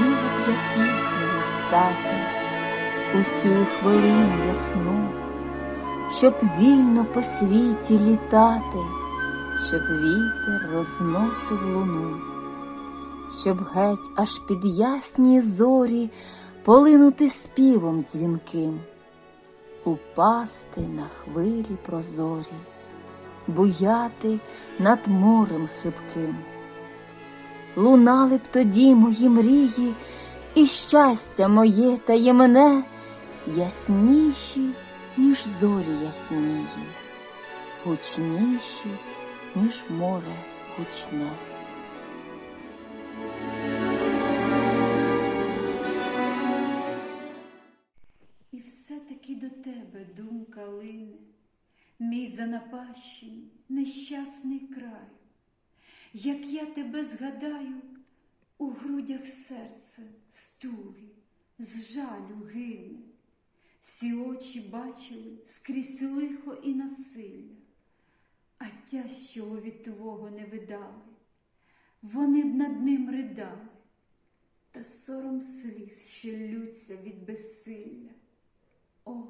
Хотіла я піснею стати усю хвилину ясну, щоб вільно по світі літати, щоб вітер розносив луну, щоб геть аж під ясні зорі полинути співом дзвінким, упасти на хвилі прозорі, буяти над морем хибким. Лунали б тоді мої мрії, і щастя моє таємне ясніші, ніж зорі яснії, гучніші, ніж море гучне. І все-таки до тебе думка лине, мій занапащений, нещасний край. Як я тебе згадаю, у грудях серце стуги, з жалю гине, всі очі бачили скрізь лихо і насилля, а тяжчого від твого не видали, вони б над ним ридали, та сором сліз, що лються від безсилля. О,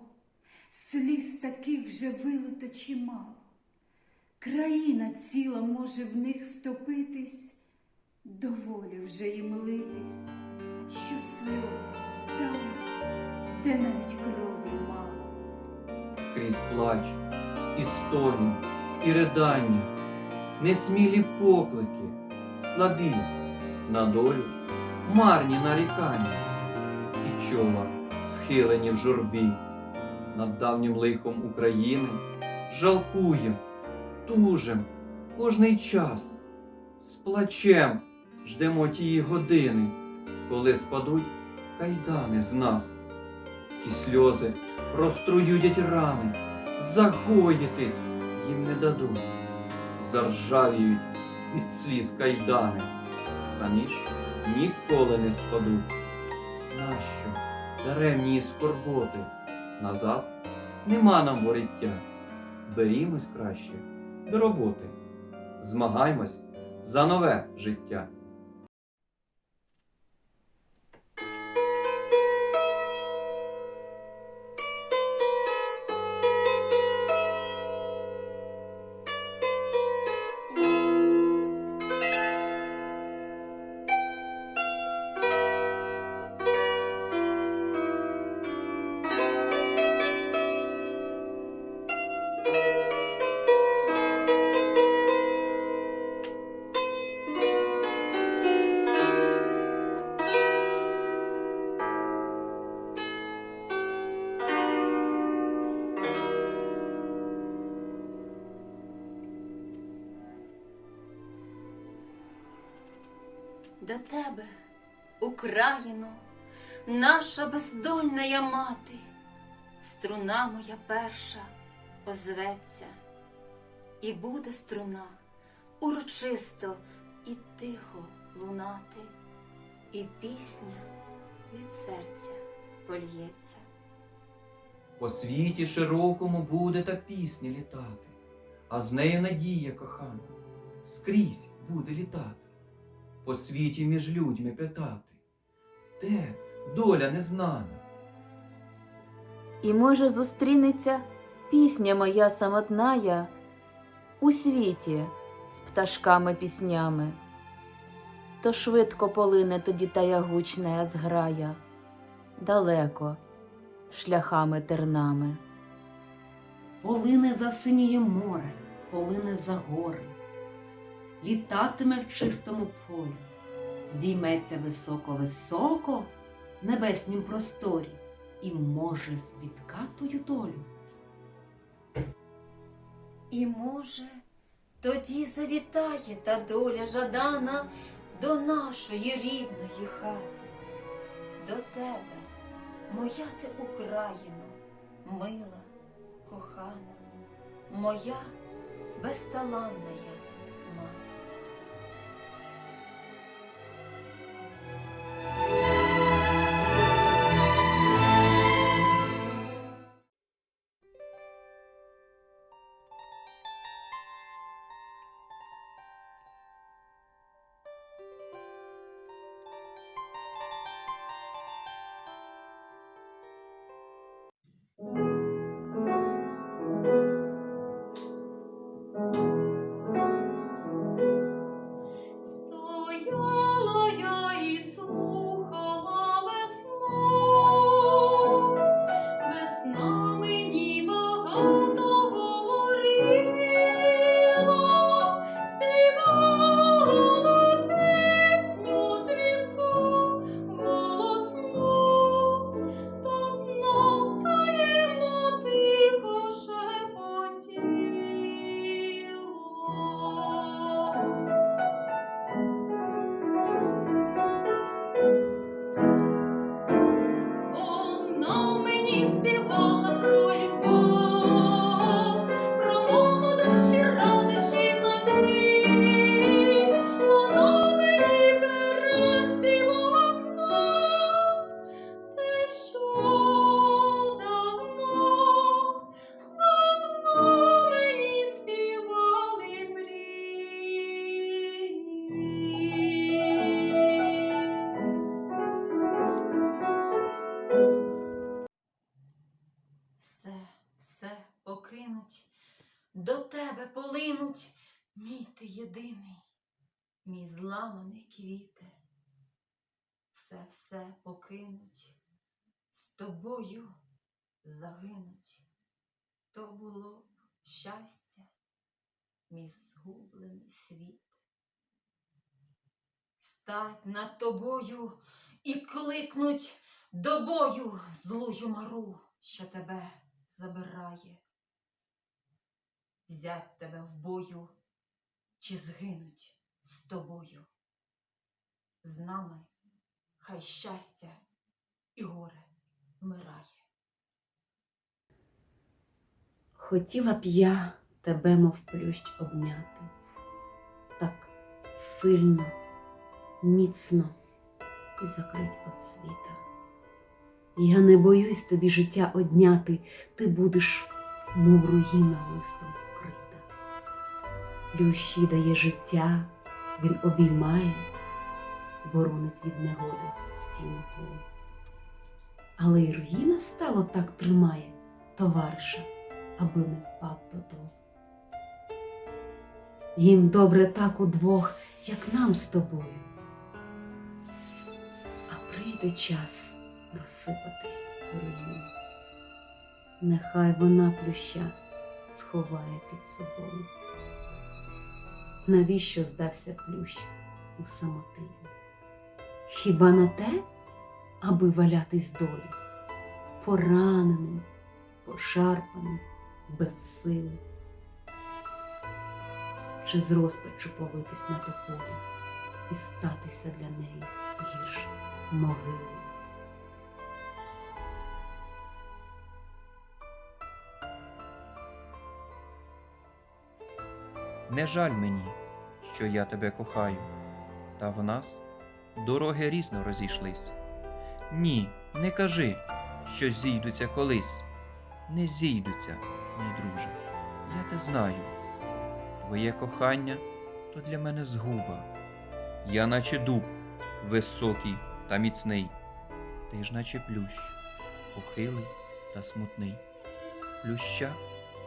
сліз таких вже вилито чимало. Країна ціла може в них втопитись, доволі вже їм литись, що сльози там, де навіть крові мало. скрізь плач, і стогін, і ридання, несмілі поклики, слабі на долю, марні нарікання, і чола схилені в журбі, над давнім лихом України жалкуєм, тужем кожний час, з плачем ждемо тії години, коли спадуть кайдани з нас і сльози розтруюдять рани, загоїтись їм не дадуть, заржавіють від сліз кайдани, самі ж ніколи не спадуть. Нащо даремні скорботи? Назад нема нам воріття. Берімось краще до роботи, змагаймось за нове життя. До тебе, Україно, наша бездольна я мати, струна моя перша озветься, і буде струна урочисто і тихо лунати, і пісня від серця польється. По світі широкому буде та пісня літати, а з нею надія кохана скрізь буде літати, по світі між людьми питати, де доля незнана. І може зустрінеться пісня моя самотная у світі з пташками піснями, то швидко полине тоді тая гучна зграя, далеко шляхами тернами. Полине за синіє море, полине за гори, літатиме в чистому полі, здійметься високо-високо в небеснім просторі і може спіткатою долю. І може, тоді завітає та доля жадана до нашої рідної хати, до тебе, моя ти Україно, мила, кохана, моя безталанна єдиний, мій зламаний квіте, все все покинуть, з тобою загинуть. То було б щастя, мій згублений світ. Стать над тобою і кликнуть до бою злую мару, що тебе забирає. Взять тебе в бою чи згинуть з тобою. З нами хай щастя і горе вмирає. Хотіла б я тебе, мов плющ, обняти. Так сильно, міцно і закрить від світа. Я не боюсь тобі життя одняти, ти будеш, мов руїна листом. Плющі дає життя, він обіймає, боронить від негоди стіну полу. Але й руїна стало так тримає товариша аби не впав додолу. Їм добре так удвох, як нам з тобою. А прийде час розсипатись у руїну. Нехай вона плюща сховає під собою. Навіщо здався плющ у самотині? Хіба на те, аби валятись долі, пораненим, пошарпаним, без сили, чи з розпачу повитись на тополі і статися для неї гірше могили. Не жаль мені, що я тебе кохаю, та в нас дороги різно розійшлись. Ні, не кажи, що зійдуться колись. Не зійдуться, мій друже, я те знаю. Твоє кохання то для мене згуба. Я, наче дуб, високий та міцний, ти ж наче плющ, похилий та смутний. Плюща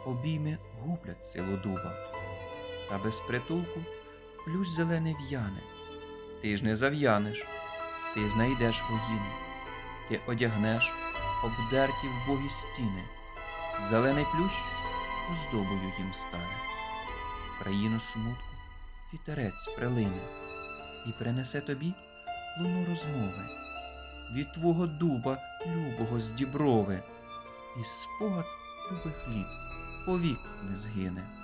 обійми гублять силу дуба та без притулку плющ зелений в'яне. Ти ж не зав'янеш, ти знайдеш руїни, ти одягнеш обдерті вбогі стіни. Зелений плющ оздобою їм стане. Країну смутку вітерець прилине і принесе тобі луну розмови. Від твого дуба любого з діброви, і спогад любих літ повік не згине.